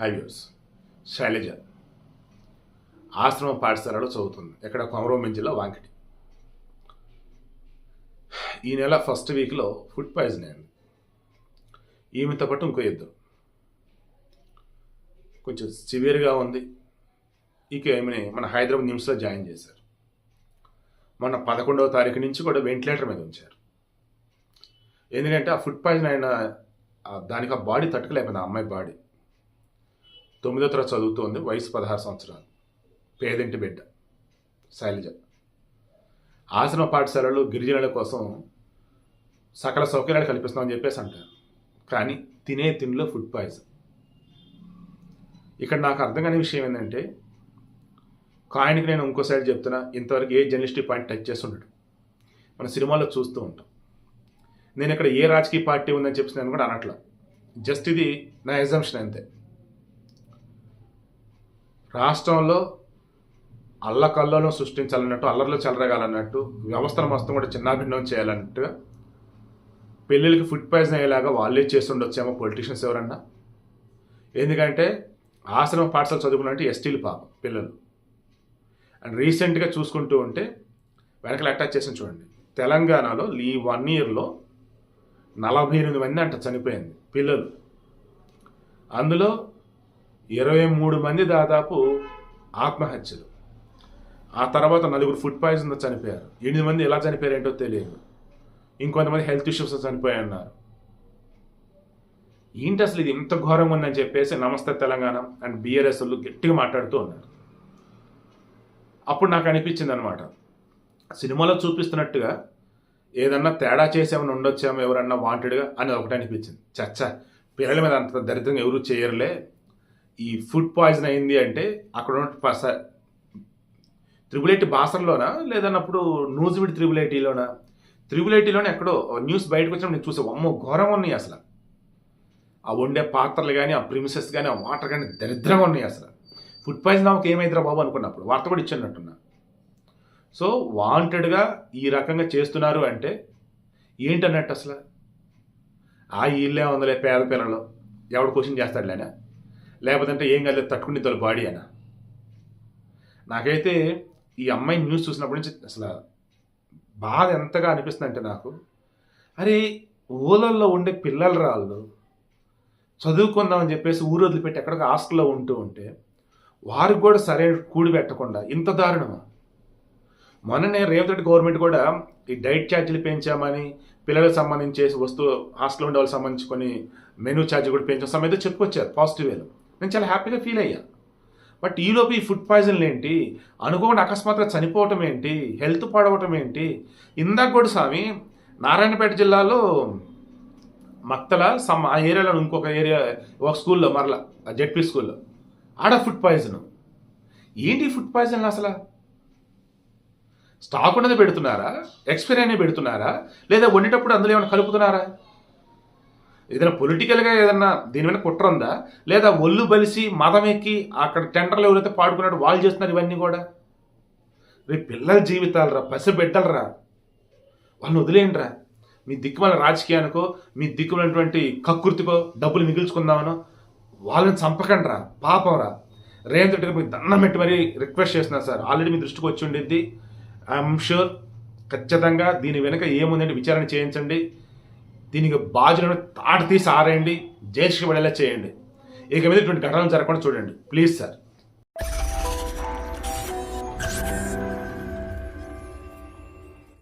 High views Shailaja. ఆశ్రమ పాఠశాలలో చదువుతుంది. ఇక్కడ కొమరం జిల్లా వాంకిటి. ఈ నెల ఫస్ట్ వీక్లో ఫుడ్ పాయిజన్ అయింది ఈమెతో పాటు ఇంకో ఇద్దరు. కొంచెం సివియర్గా ఉంది. ఇక ఈమెని మన హైదరాబాద్ నిమ్స్లో జాయిన్ చేశారు. మొన్న పదకొండవ తారీఖు నుంచి కూడా వెంటిలేటర్ మీద ఉంచారు. ఎందుకంటే ఆ ఫుడ్ పాయిజన్ అయిన దానికి ఆ బాడీ తట్టుకోలేకపోయింది ఆ అమ్మాయి బాడీ. తొమ్మిదో తరగతి చదువుతోంది వయసు పదహారు సంవత్సరాలు. పేదింటి బిడ్డ శైలజ. ఆశ్రమ పాఠశాలలు గిరిజనుల కోసం సకల సౌకర్యాలు కల్పిస్తామని చెప్పేసి అంటారు. కానీ తినే తిండిలో ఫుడ్ పాయిజన్. ఇక్కడ నాకు అర్థం కాని విషయం ఏంటంటే కాయనికి నేను ఇంకో సైడ్ చెప్తున్నా ఇంతవరకు ఏ జర్నలిస్ట్ పాయింట్ టచ్ చేసి ఉండడు. మన సినిమాలో చూస్తూ ఉంటాం. నేను ఇక్కడ ఏ రాజకీయ పార్టీ ఉందని చెప్పి నేను కూడా అనట్లా. జస్ట్ ఇది నా ఎగ్జామ్షన్ అంతే. రాష్ట్రంలో అల్లకల్లోలం సృష్టించాలన్నట్టు అల్లర్లు చెలరగాలన్నట్టు వ్యవస్థను మొత్తం కూడా చిన్నాభిన్నం చేయాలన్నట్టు పెళ్ళిళ్ళకి ఫుడ్ పాయిజన్ అయ్యేలాగా వాళ్ళే చేస్తుండొచ్చేమో పొలిటీషియన్స్ ఎవరన్నా. ఎందుకంటే ఆశ్రమ పాఠశాల చదువుకున్నట్టు ఎస్టీలు పాపం పిల్లలు. అండ్ రీసెంట్గా చూసుకుంటూ ఉంటే వెనకలు అటాచ్ చేసిన చూడండి. తెలంగాణలో ఈ వన్ ఇయర్లో నలభై ఎనిమిది మంది అంట చనిపోయింది పిల్లలు. అందులో ఇరవై మూడు మంది దాదాపు ఆత్మహత్యలు. ఆ తర్వాత నలుగురు ఫుడ్ పాయిజన్తో చనిపోయారు. ఎనిమిది మంది ఎలా చనిపోయారు ఏంటో తెలియదు. ఇంకొంతమంది హెల్త్ ఇష్యూస్ చనిపోయన్నారు ఏంటి అసలు ఇది ఇంత ఘోరంగా ఉందని చెప్పేసి నమస్తే తెలంగాణ అండ్ బీఆర్ఎస్లు గట్టిగా మాట్లాడుతూ ఉన్నారు. అప్పుడు నాకు అనిపించింది అనమాట సినిమాలో చూపిస్తున్నట్టుగా ఏదన్నా తేడా చేసేమని ఉండొచ్చేమో ఎవరన్నా వాంటెడ్గా అని ఒకటి అనిపించింది. చచ్చ పిల్లల మీద అంత దరిద్రంగా ఎవరు చేయరులే. ఈ ఫుడ్ పాయిజన్ అయింది అంటే అక్కడ ఉన్న పస త్రిబుల్ బాసర్లోనా? లేదన్నప్పుడు నూజివిడి త్రిబులేటీలోనా త్రిబులేటీలోనే త్రిబుల్ ఎక్కడో న్యూస్ బయటకు వచ్చినప్పుడు నేను చూసా అమ్మో ఘోరం ఉన్నాయి అసలు. ఆ వండే పాత్రలు కానీ ఆ ప్రిమిసెస్ కానీ ఆ వాటర్ కానీ దరిద్రంగా ఉన్నాయి అసలు. ఫుడ్ పాయిజన్ ఆమెకు ఏమైందిరా బాబు అనుకున్నప్పుడు వార్త కూడా ఇచ్చినట్టున్నా సో వాంటెడ్గా ఈ రకంగా చేస్తున్నారు అంటే ఏంటన్నట్టు అసలు? ఆ ఇల్లే ఉందలే పేద పిల్లలు. ఎవడు క్వశ్చన్ చేస్తాడులేనా? లేకపోతే ఏం కాలేదు తట్టుకుని తోలు బాడీ అనా నాకైతే ఈ అమ్మాయి న్యూస్ చూసినప్పటి నుంచి అసలు బాధ ఎంతగా అనిపిస్తుంది అంటే నాకు అరే ఊళ్ళల్లో ఉండే పిల్లలు రాళ్ళు చదువుకుందామని చెప్పేసి ఊరు వదిలిపెట్టి ఎక్కడికి హాస్టల్లో ఉంటూ ఉంటే వారికి కూడా సరైన కూడి పెట్టకుండా ఇంత దారుణమా? మొన్ననే రేవంత్ రెడ్డి గవర్నమెంట్ కూడా ఈ డైట్ ఛార్జీలు పెంచామని పిల్లలకు సంబంధించి వస్తువు హాస్టల్లో ఉండే వాళ్ళకి సంబంధించి కొన్ని మెనూ ఛార్జీ కూడా పెంచాం సమయంతో చెప్పుకొచ్చారు పాజిటివ్ వేలో. నేను చాలా హ్యాపీగా ఫీల్ అయ్యా. బట్ ఈలోపు ఈ ఫుడ్ పాయిజన్లు ఏంటి? అనుకోకుండా అకస్మాత్తుగా చనిపోవటం ఏంటి? హెల్త్ పాడవటం ఏంటి? ఇందాక కూడా స్వామి నారాయణపేట జిల్లాలో మక్తల సమ్ ఆ ఏరియాలో ఇంకొక ఏరియా ఒక స్కూల్లో మరలా జెడ్పీ స్కూల్లో. ఆడ ఫుడ్ పాయిజన్. ఏంటి ఫుడ్ పాయిజన్ అసలు? స్టాక్ ఉన్నది పెడుతున్నారా? ఎక్స్పైరీ అయినా పెడుతున్నారా? లేదా వండేటప్పుడు అందులో ఏమైనా కలుపుతున్నారా? ఏదైనా పొలిటికల్గా ఏదైనా దీని మీద కుట్ర ఉందా? లేదా ఒళ్ళు బలిసి మతం ఎక్కి అక్కడ టెండర్లు ఎవరైతే పాడుకున్నాడు వాళ్ళు చేస్తున్నారు ఇవన్నీ కూడా? రేపు పిల్లల జీవితాలు రా పసి వాళ్ళని వదిలేయండిరా మీ దిక్కుమాల రాజకీయానికో మీ దిక్కుమైనటువంటి కక్కుర్తికో డబ్బులు మిగిల్చుకుందామనో వాళ్ళని చంపకండి రా పాపం రా. రేవంత్ రెడ్డి మీకు దండం పెట్టి మరీ రిక్వెస్ట్ చేస్తున్నారు సార్. ఆల్రెడీ మీ దృష్టికి వచ్చి ఉండిద్ది. ఐఎమ్ షూర్ ఖచ్చితంగా దీని వెనుక ఏముందంటే విచారణ చేయించండి. దీనికి బాధ్యులను తాట తీసి ఆరేయండి జైలుకి పడేలా చేయండి. ఇక మీద ఇటువంటి ఘటనలు జరగకుండా చూడండి. Please sir.